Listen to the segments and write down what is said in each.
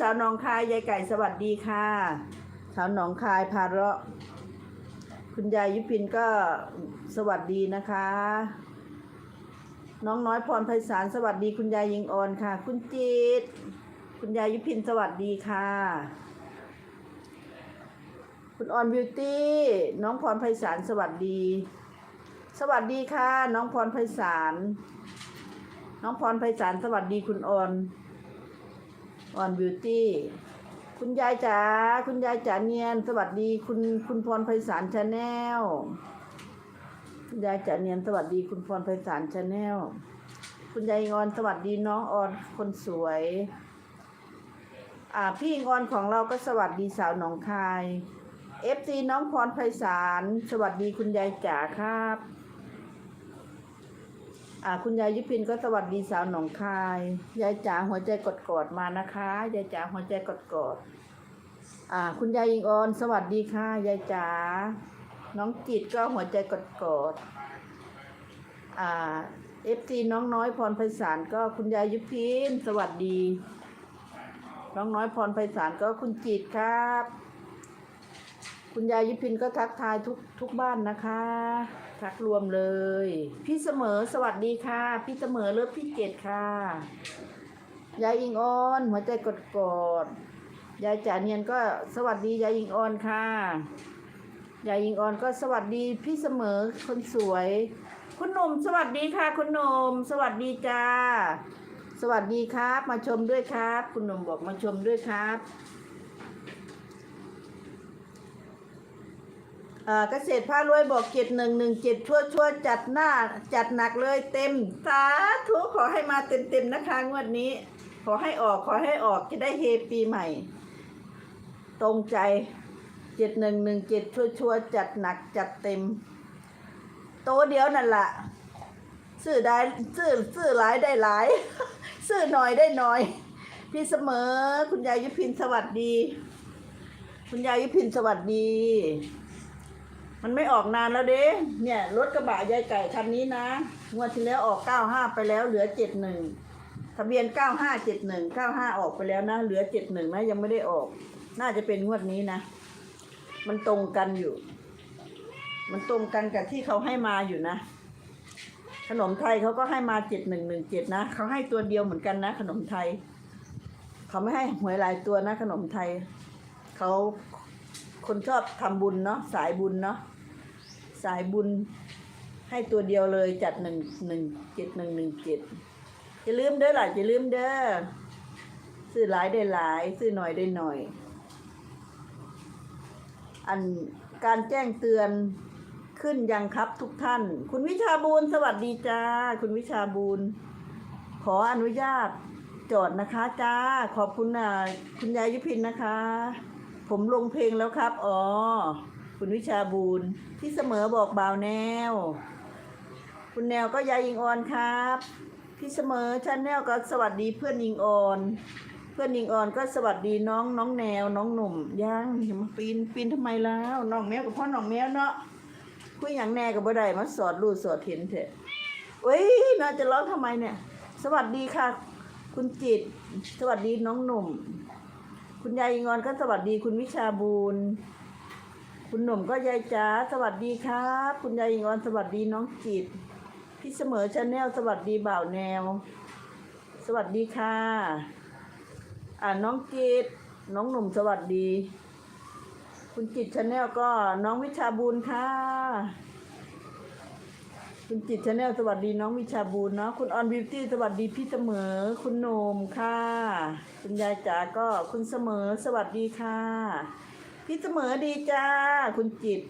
สาวหนองคายยายไก่สวัสดีค่ะ สาวหนองคายพาเราะคุณยายยุพินก็สวัสดีนะคะ น้องน้อยพรไพศาลสวัสดีคุณยายยิงออนค่ะ คุณจิต คุณยายยุพินสวัสดีค่ะ คุณออนบิวตี้น้องพรไพศาลสวัสดี สวัสดีค่ะ น้องพรไพศาลน้องพรไพศาลสวัสดีคุณออน ออนบิวตี้คุณยายจ๋าคุณยายจ๋าเนียน สวัสดี คุณคุณพรไพศาลชาแนลคุณยายจ๋าเนียนสวัสดี คุณพรไพศาลชาแนลคุณยายงอนสวัสดีน้องออนคนสวย อ่าพี่งอนของเราก็สวัสดีสาวหนองคายเอฟซีน้องพรไพศาลสวัสดีคุณยายจ๋าครับ อ่าคุณยายยุพินก็สวัสดีสาวหนองคาย ยายจ๋าหัวใจกดกอดๆมานะคะ ยายจ๋าหัวใจกดกอดๆอ่า คุณยายอิงออนสวัสดีค่ะ ยายจ๋า น้องจิตก็หัวใจกดกอดๆอ่าเอฟซีน้องน้อยพรไพศาลก็คุณยายยุพินสวัสดี น้องน้อยพรไพศาลก็คุณจิตครับ คุณยายยุพินก็ทักทายทุกทุกบ้านนะคะ ทักรวมเลย พี่เสมอสวัสดีค่ะ พี่เสมอเลิฟพี่เกดค่ะ ยายอิงออนหัวใจกดกอดยายจ๋าเนียนก็สวัสดียายอิงออนค่ะยายอิงออนก็สวัสดีพี่เสมอคนสวย คุณหนุ่มสวัสดีค่ะ คุณหนุ่มสวัสดีจ้า สวัสดีครับ มาชมด้วยครับ คุณหนุ่มบอกมาชมด้วยครับ เกษตรพารวยบอกเจ็ดหนึ่งหนึ่งเจ็ดชั่วชั่วจัดหน้าจัดหนักเลยเต็มสาธุขอให้มาเต็มเต็มนะคะงวดนี้ ขอให้ออกขอให้ออกจะได้เฮปีใหม่ ตรงใจเจ็ดหนึ่งหนึ่งเจ็ดชั่วชั่วจัดหนักจัดเต็ม โตเดียวนั่นละซื้อได้ซื้อซื้อหลายได้หลาย ซื้อหน่อยได้หน่อย พี่เสมอคุณยายยุพินสวัสดี คุณยายยุพินสวัสดี มันไม่ออกนานแล้วเด้เนี่ยรถกระบะยายไก่คันนี้นะงวดที่แล้วออกเก้าห้าไปแล้วเหลือเจ็ดหนึ่งทะเบียนเก้าห้าเจ็ดหนึ่งเก้าห้าออกไปแล้วนะ เหลือเจ็ดหนึ่งนะยังไม่ได้ออก น่าจะเป็นงวดนี้นะ มันตรงกันอยู่ มันตรงกันกับที่เขาให้มาอยู่นะ ขนมไทยเขาก็ให้มาเจ็ดหนึ่งหนึ่งเจ็ดนะเขาให้ตัวเดียวเหมือนกันนะ ขนมไทย เขาไม่ให้หวยหลายตัวนะ ขนมไทย เขา คนชอบทำบุญเนาะสายบุญเนาะสายบุญให้ตัวเดียวเลยจัดหนึ่งหนึ่งเจ็ดหนึ่งหนึ่งเจ็ดจะลืมเด้อหล่ะจะลืมเด้อซื้อหลายได้หลายซื้อหน่อยได้หน่อย อันการแจ้งเตือนขึ้นยังครับทุกท่าน คุณวิชาบูลสวัสดีจ้า คุณวิชาบูลขออนุญาตจอดนะคะจ้า ขอบคุณนะคุณยายยุพินนะคะ ผมลงเพลงแล้วครับ อ๋อ คุณวิชาบูลที่เสมอบอกบ่าวแนว คุณแนวก็ยายยิงออนครับ พี่เสมอชันแนลก็สวัสดีเพื่อนยิงออน เพื่อนยิงออนก็สวัสดีน้องน้องแนวน้องหนุ่มยังอย่ามาปีนปีนทำไมแล้วน้องแมวกับพ่อน้องแมวเนาะคุยอย่างแน่กับบ่ได้มาสอดรูดสอดเห็นเถอะเว้ยน่าจะร้องทำไมเนี่ย สวัสดีค่ะ คุณจิต สวัสดีน้องหนุ่ม คุณยายงอนก็สวัสดีคุณวิชาบูรณ์คุณหนุ่มก็ยายจ๋าสวัสดีครับ คุณยายงอนสวัสดีน้องจิต พี่เสมอชาแนลสวัสดีบ่าวแนว สวัสดีค่ะ อ่าน้องจิต น้องหนุ่มสวัสดี คุณจิตชาแนลก็น้องวิชาบูรณ์ค่ะ คุณจิตชาแนลสวัสดีน้องวิชาบูรเนาะคุณออนบิวตี้สวัสดีพี่เสมอ คุณโหนมค่ะ คุณยายจ๋าก็คุณเสมอสวัสดีค่ะ พี่เสมอดีจ้า คุณจิต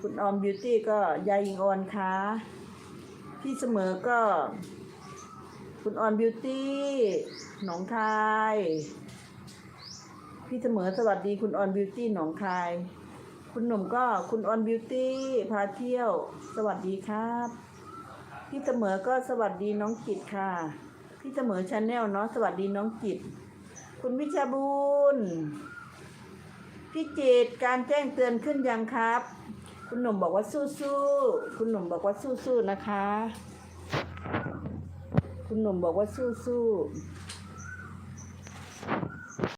คุณออมบิวตี้ก็ยายยิงออนค่ะ พี่เสมอก็ คุณออนบิวตี้หนองคาย พี่เสมอสวัสดีคุณออนบิวตี้หนองคายคุณหนุ่มก็คุณออนบิวตี้พาเที่ยว สวัสดีครับ พี่เสมอก็สวัสดีน้องกิตค่ะ พี่เสมอชาแนลเนาะสวัสดีน้องกิตคุณวิชาบุญพี่จิตการแจ้งเตือนขึ้นยังครับ คุณหนุ่มบอกว่าสู้ๆคุณหนุ่มบอกว่าสู้ๆนะคะ คุณหนุ่มบอกว่าสู้ๆ